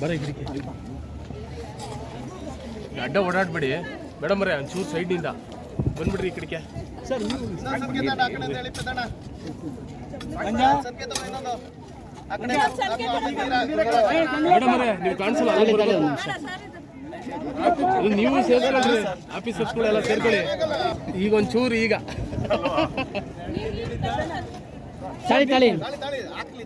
ಬರ ಗಿಡಕ್ಕೆ ಅಡ್ಡ ಓಡಾಡ್ಬೇಡಿ. ಮೇಡಮ್ ರೇ ಒಂಚೂರು ಸೈಡಿಂದ ಬಂದ್ಬಿಡ್ರಿ ಈ ಕಡೆಗೆ. ಸರ್ ಮೇಡಮ್ ರೇ ನೀವು ಕಾಣಿಸಲ್ಲ ನೀವು ಸೇರ್ಕೊಳ್ಳಿ. ಆಫೀಸರ್ಸ್ಗಳೆಲ್ಲ ಸೇರ್ಕೊಳ್ಳಿ. ಈಗ ಒಂಚೂರು ಈಗ. ತಾಳಿ ತಾಳಿ. ತಾಳಿ ತಾಳಿ ಹಾಕ್ಲಿ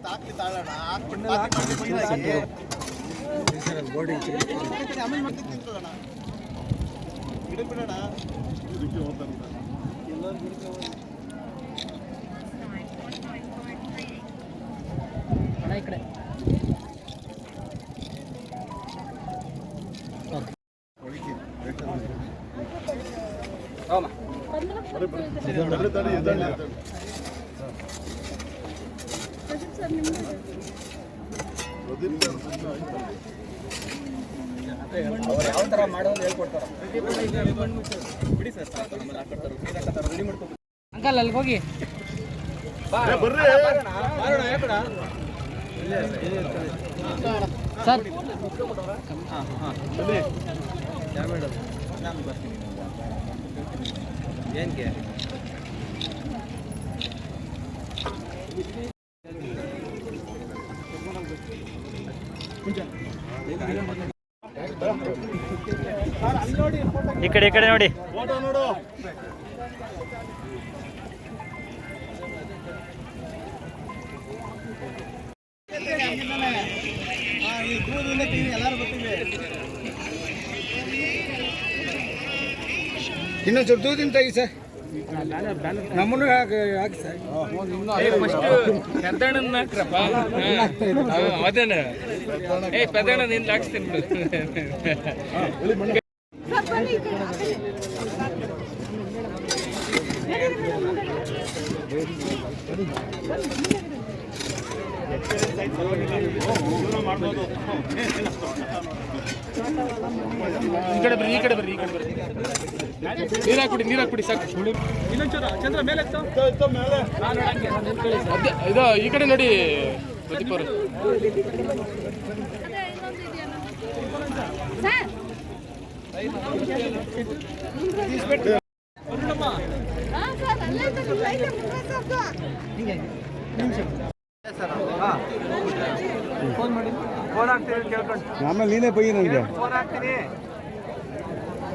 ಹಾಕ್ಲಿ ತಾಳಣ್ಣ ಹಾಕ್ಬಿಟ್ಟು ಪಾತಿ ಮಾಡಿ ಬೈದಾಗೆ. ಆಮೇಲೆ ಮತ್ತೆ ತಿಂತದಣ್ಣ ಗಿಡಕ್ಕೆ ಬಿಡೋಣ ಎಲ್ಲರೂ ಗಿಡಕ್ಕೆ ಹೋಗಿ. ಹಾಂ ಹಾಂ ಅಂಕಲ್ ಅಲ್ಲಿ ಹೋಗಿ ಸರ್ ಈ ಕಡೆ ಈ ಕಡೆ ನೋಡಿ. ಇನ್ನೊಂದು ದೂರದಿಂದ ತೆಗಿ ಸರ್. ನಮ್ಮನ್ನು ಹಾಕಿ ಸರ್. ಪೆದ್ದಣ್ಣನ ಏ ಪೆದ್ದಣ್ಣ ನಿಂದ ಹಾಕ್ಸ್ತೀನಿ ಈ ಕಡೆ ಬರ್ರಿ, ಈ ಕಡೆ ಬರ್ರಿ, ಈ ಕಡೆ ಬರ್ರಿ. ನೀರು ಹಾಕ್ಬಿಡಿ ನೀರು ಹಾಕ್ಬಿಡಿ ಸಾಕು. ಚಂದ್ರ ಮೇಲೆ ಇದು ಈ ಕಡೆ ನೋಡಿ, ಪ್ರದೀಪ್ ಅವರು. ಆಮೇಲೆ ನೀನೇ ಫೋನ್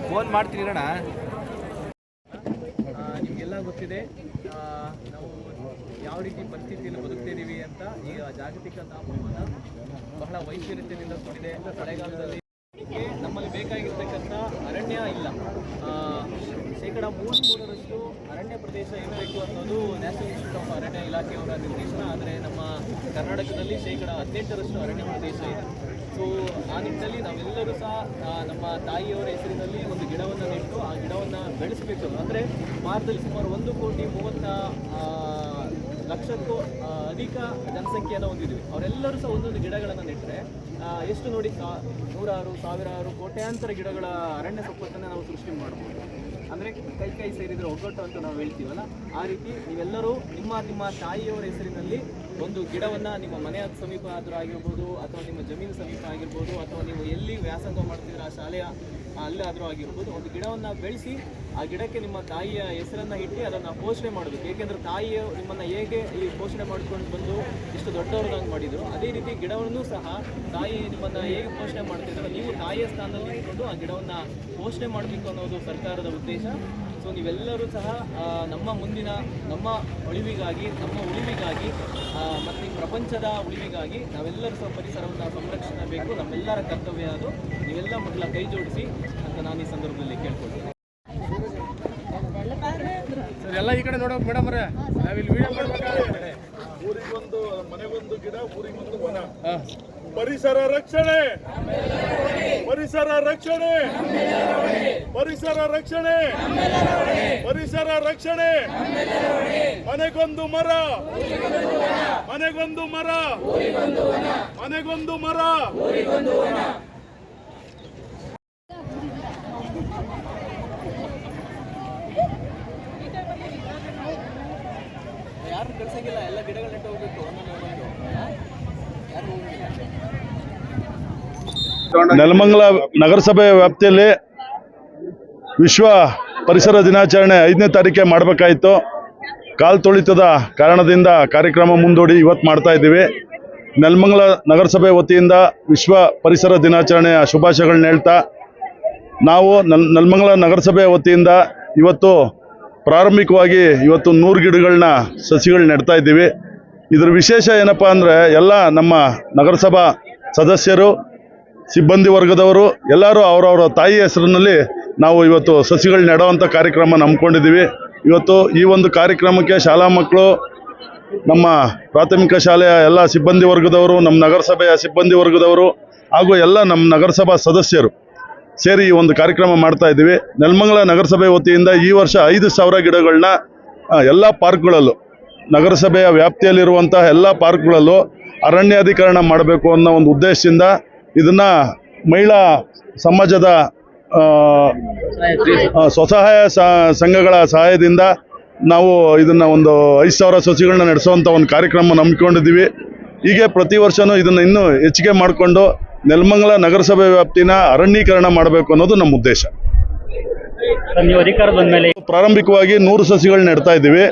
ಫೋನ್ ಮಾಡ್ತೀನಿ ಇರೋಣ ನಿಮಗೆಲ್ಲ ಗೊತ್ತಿದೆ ನಾವು ಯಾವ ರೀತಿ ಪರಿಸ್ಥಿತಿಯಲ್ಲಿ ಬದುಕ್ತಿದ್ದೀವಿ ಅಂತ ಈಗ ಜಾಗತಿಕ ತಾಪಮಾನ ಬಹಳ ವೈಪರೀತ್ಯದಿಂದ ಕೂಡಿದೆ. ಮಳೆಗಾಲದಲ್ಲಿ ಬೇಕಾಗಿರ್ತಕ್ಕಂಥ ಅರಣ್ಯ ಇಲ್ಲ. ಶೇಕಡ ಮೂರು ಮೂವತ್ತ್ಮೂರರಷ್ಟು ಅರಣ್ಯ ಪ್ರದೇಶ ಇರಬೇಕು ಅನ್ನೋದು ನ್ಯಾಷನಲ್ ಇನ್ಸ್ಟಿಟ್ಯೂಟ್ ಆಫ್ ಅರಣ್ಯ ಇಲಾಖೆಯವರ ನಿರ್ದೇಶನ. ಆದರೆ ನಮ್ಮ ಕರ್ನಾಟಕದಲ್ಲಿ ಶೇಕಡ ಹದಿನೆಂಟರಷ್ಟು ಅರಣ್ಯ ಪ್ರದೇಶ ಇದೆ. ಸೊ ಆ ನಿಟ್ಟಿನಲ್ಲಿ ನಾವೆಲ್ಲರೂ ಸಹ ನಮ್ಮ ತಾಯಿಯವರ ಹೆಸರಿನಲ್ಲಿ ಒಂದು ಗಿಡವನ್ನು ನೆಟ್ಟು ಆ ಗಿಡವನ್ನು ಬೆಳೆಸಬೇಕು. ಅಂದರೆ ಭಾರತದಲ್ಲಿ ಸುಮಾರು ಒಂದು ಕೋಟಿ ಮೂವತ್ತ ಲಕ್ಷಕ್ಕೂ ಅಧಿಕ ಜನಸಂಖ್ಯೆಯನ್ನು ಹೊಂದಿದ್ದೀವಿ. ಅವರೆಲ್ಲರೂ ಸಹ ಒಂದೊಂದು ಗಿಡಗಳನ್ನು ನೆಟ್ಟರೆ ಎಷ್ಟು ನೋಡಿ ಸಾ, ನೂರಾರು, ಸಾವಿರಾರು ಕೋಟ್ಯಾಂತರ ಗಿಡಗಳ ಅರಣ್ಯ ಸಂಪತ್ತನ್ನು ನಾವು ಸೃಷ್ಟಿ ಮಾಡ್ಬೋದು. ಅಂದರೆ ಕೈ ಕೈ ಸೇರಿದರೆ ಒಗ್ಗಟ್ಟು ಅಂತ ನಾವು ಹೇಳ್ತೀವಲ್ಲ, ಆ ರೀತಿ ನೀವೆಲ್ಲರೂ ನಿಮ್ಮ ನಿಮ್ಮ ತಾಯಿಯವರ ಹೆಸರಿನಲ್ಲಿ ಒಂದು ಗಿಡವನ್ನು ನಿಮ್ಮ ಮನೆಯ ಸಮೀಪ ಆದರೂ ಆಗಿರ್ಬೋದು, ಅಥವಾ ನಿಮ್ಮ ಜಮೀನು ಸಮೀಪ ಆಗಿರ್ಬೋದು, ಅಥವಾ ನೀವು ಎಲ್ಲಿ ವ್ಯಾಸಂಗ ಮಾಡ್ತಿದ್ರೆ ಆ ಶಾಲೆಯ ಅಲ್ಲಾದರೂ ಆಗಿರ್ಬೋದು, ಒಂದು ಗಿಡವನ್ನು ಬೆಳೆಸಿ ಆ ಗಿಡಕ್ಕೆ ನಿಮ್ಮ ತಾಯಿಯ ಹೆಸರನ್ನು ಇಟ್ಟು ಅದನ್ನು ಪೋಷಣೆ ಮಾಡಬೇಕು ಏಕೆಂದರೆ ತಾಯಿಯು ನಿಮ್ಮನ್ನು ಹೇಗೆ ಈ ಪೋಷಣೆ ಮಾಡ್ಕೊಂಡು ಬಂದು ಇಷ್ಟು ದೊಡ್ಡವ್ರದಂಗೆ ಮಾಡಿದ್ರು, ಅದೇ ರೀತಿ ಗಿಡವನ್ನು ಸಹ ತಾಯಿ ನಿಮ್ಮನ್ನು ಹೇಗೆ ಪೋಷಣೆ ಮಾಡ್ತಿದ್ರು ನೀವು ತಾಯಿಯ ಸ್ಥಾನದಲ್ಲಿ ಇಟ್ಕೊಂಡು ಆ ಗಿಡವನ್ನು ಪೋಷಣೆ ಮಾಡಬೇಕು ಅನ್ನೋದು ಸರ್ಕಾರದ ಉದ್ದೇಶ. ಸೊ ನೀವೆಲ್ಲರೂ ಸಹ ನಮ್ಮ ಮುಂದಿನ ನಮ್ಮ ಉಳಿವಿಗಾಗಿ ನಮ್ಮ ಉಳಿವಿಗಾಗಿ ಮತ್ತು ಈ ಪ್ರಪಂಚದ ಉಳಿವಿಗಾಗಿ ನಾವೆಲ್ಲರೂ ಸಹ ಪರಿಸರವನ್ನು ಸಂರಕ್ಷಣೆ ಬೇಕು. ನಮ್ಮೆಲ್ಲರ ಕರ್ತವ್ಯ ಅದು. ನೀವೆಲ್ಲ ಮೊದಲ ಕೈ ಜೋಡಿಸಿ ಅಂತ ನಾನು ಈ ಸಂದರ್ಭದಲ್ಲಿ ಕೇಳ್ಕೊಳ್ತೀನಿ. ಸರ್ ಎಲ್ಲ ಈ ಕಡೆ ನೋಡೋಕೆ ಮೇಡಮ್ ಅವರೇ ನಾವಿಲ್ಲಿ ವಿಡಿಯೋ ಮಾಡ್ಬೇಕಾದ್ರೆ. ಊರಿಗೊಂದು ಮನೆಗೊಂದು ಗಿಡ ಊರಿಗೊಂದು ವನ. ಹಾಂ. ಪರಿಸರ ರಕ್ಷಣೆ. ಪರಿಸರ ರಕ್ಷಣೆ. ಪರಿಸರ ರಕ್ಷಣೆ. ಪರಿಸರ ರಕ್ಷಣೆ. ಮನೆಗೊಂದು ಮರ. ಮನೆಗೊಂದು ಮರ. ಮನೆಗೊಂದು ಮರ ಯಾರು ಕಳ್ಸಂಗಿಲ್ಲ ಎಲ್ಲ ಗಿಡಗಳು ನೆಟ್ಟು ಹೋಗ್ಬೇಕು ಒಂದೊಂದು ಒಂದೊಂದು ಯಾರು ಹೋಗಿಲ್ಲ ನೆಲಮಂಗಲ ನಗರಸಭೆ ವ್ಯಾಪ್ತಿಯಲ್ಲಿ ವಿಶ್ವ ಪರಿಸರ ದಿನಾಚರಣೆ ಐದನೇ ತಾರೀಕೆ ಮಾಡಬೇಕಾಯಿತು. ಕಾಲ್ ತುಳಿತದ ಕಾರಣದಿಂದ ಕಾರ್ಯಕ್ರಮ ಮುಂದೂಡಿ ಇವತ್ತು ಮಾಡ್ತಾ ಇದ್ದೀವಿ. ನೆಲಮಂಗಲ ನಗರಸಭೆ ವತಿಯಿಂದ ವಿಶ್ವ ಪರಿಸರ ದಿನಾಚರಣೆಯ ಶುಭಾಶಯಗಳನ್ನ ಹೇಳ್ತಾ, ನಾವು ನಲ್, ನೆಲಮಂಗಲ ನಗರಸಭೆ ವತಿಯಿಂದ ಇವತ್ತು ಪ್ರಾರಂಭಿಕವಾಗಿ ಇವತ್ತು ನೂರು ಗಿಡಗಳನ್ನ, ಸಸಿಗಳು ನೆಡ್ತಾ ಇದ್ದೀವಿ. ಇದ್ರ ವಿಶೇಷ ಏನಪ್ಪ ಅಂದರೆ ಎಲ್ಲ ನಮ್ಮ ನಗರಸಭಾ ಸದಸ್ಯರು ಸಿಬ್ಬಂದಿ ವರ್ಗದವರು, ಎಲ್ಲರೂ ಅವರವರ ತಾಯಿ ಹೆಸರಿನಲ್ಲಿ ನಾವು ಇವತ್ತು ಸಸಿಗಳು ನೆಡುವಂಥ ಕಾರ್ಯಕ್ರಮ ನಂಬ್ಕೊಂಡಿದ್ದೀವಿ. ಇವತ್ತು ಈ ಒಂದು ಕಾರ್ಯಕ್ರಮಕ್ಕೆ ಶಾಲಾ ಮಕ್ಕಳು, ನಮ್ಮ ಪ್ರಾಥಮಿಕ ಶಾಲೆಯ ಎಲ್ಲ ಸಿಬ್ಬಂದಿ ವರ್ಗದವರು, ನಮ್ಮ ನಗರಸಭೆಯ ಸಿಬ್ಬಂದಿ ವರ್ಗದವರು ಹಾಗೂ ಎಲ್ಲ ನಮ್ಮ ನಗರಸಭಾ ಸದಸ್ಯರು ಸೇರಿ ಈ ಒಂದು ಕಾರ್ಯಕ್ರಮ ಮಾಡ್ತಾ ಇದ್ದೀವಿ. ನೆಲಮಂಗಲ ನಗರಸಭೆ ವತಿಯಿಂದ ಈ ವರ್ಷ ಐದು ಸಾವಿರ ಗಿಡಗಳನ್ನ ಎಲ್ಲ ಪಾರ್ಕ್ಗಳಲ್ಲೂ, ನಗರಸಭೆಯ ವ್ಯಾಪ್ತಿಯಲ್ಲಿರುವಂತಹ ಎಲ್ಲ ಪಾರ್ಕ್ಗಳಲ್ಲೂ ಅರಣ್ಯಾಧಿಕರಣ ಮಾಡಬೇಕು ಅನ್ನೋ ಒಂದು ಉದ್ದೇಶದಿಂದ ಇದನ್ನ ಮಹಿಳಾ ಸಮಾಜದ ಸ್ವಸಹಾಯ ಸಂಘಗಳ ಸಹಾಯದಿಂದ ನಾವು ಇದನ್ನ ಒಂದು ಐದು ಸಾವಿರ ಸಸಿಗಳನ್ನ ನಡೆಸುವಂಥ ಒಂದು ಕಾರ್ಯಕ್ರಮ ನಂಬಿಕೊಂಡಿದ್ದೀವಿ ಹೀಗೆ ಪ್ರತಿ ವರ್ಷನೂ ಇದನ್ನು ಇನ್ನೂ ಹೆಚ್ಚಿಗೆ ಮಾಡಿಕೊಂಡು ನೆಲಮಂಗಲ ನಗರಸಭೆ ವ್ಯಾಪ್ತಿನ ಅರಣ್ಯೀಕರಣ ಮಾಡಬೇಕು ಅನ್ನೋದು ನಮ್ಮ ಉದ್ದೇಶ. ನೀವು ಅಧಿಕಾರ ಬಂದ್ಮೇಲೆ ಪ್ರಾರಂಭಿಕವಾಗಿ ನೂರು ಸಸಿಗಳು ನೆಡ್ತಾ ಇದ್ದೀವಿ.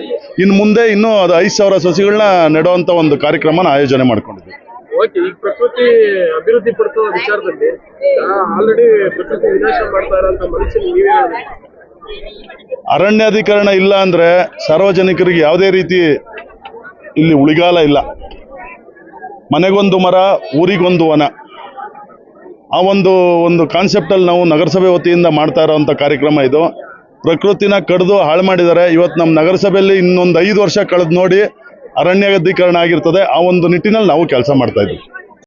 ಇನ್ನು ಮುಂದೆ ಇನ್ನೂ ಅದು ಐದು ಸಾವಿರ ಸಸಿಗಳನ್ನ ನೆಡುವಂಥ ಒಂದು ಕಾರ್ಯಕ್ರಮನ ಆಯೋಜನೆ ಮಾಡ್ಕೊಂಡಿದ್ದೀವಿ. ಓಕೆ, ಈಗ ಪ್ರಕೃತಿ ಅಭಿವೃದ್ಧಿ ವಿಚಾರದಲ್ಲಿ ಆಲ್ರೆಡಿ ಪ್ರಕೃತಿ ವಿನಾಶ ಮಾಡ್ತಾ ಇರೋ ಮನುಷ್ಯ. ಅರಣ್ಯಾಧಿಕರಣ ಇಲ್ಲ ಅಂದ್ರೆ ಸಾರ್ವಜನಿಕರಿಗೆ ಯಾವುದೇ ರೀತಿ ಇಲ್ಲಿ ಉಳಿಗಾಲ ಇಲ್ಲ. ಮನೆಗೊಂದು ಮರ, ಊರಿಗೊಂದು ವನ. ಆ ಒಂದು ಒಂದು ಕಾನ್ಸೆಪ್ಟಲ್ಲಿ ನಾವು ನಗರಸಭೆ ವತಿಯಿಂದ ಮಾಡ್ತಾ ಇರೋವಂಥ ಕಾರ್ಯಕ್ರಮ ಇದು. ಪ್ರಕೃತಿನ ಕಡಿದು ಹಾಳು ಮಾಡಿದ್ದಾರೆ. ಇವತ್ತು ನಮ್ಮ ನಗರಸಭೆಯಲ್ಲಿ ಇನ್ನೊಂದು ಐದು ವರ್ಷ ಕಳೆದು ನೋಡಿ ಅರಣ್ಯಾಧಿಕರಣ ಆಗಿರ್ತದೆ ಆ ಒಂದು ನಿಟ್ಟಿನಲ್ಲಿ ನಾವು ಕೆಲಸ ಮಾಡ್ತಾ ಇದ್ದೀವಿ.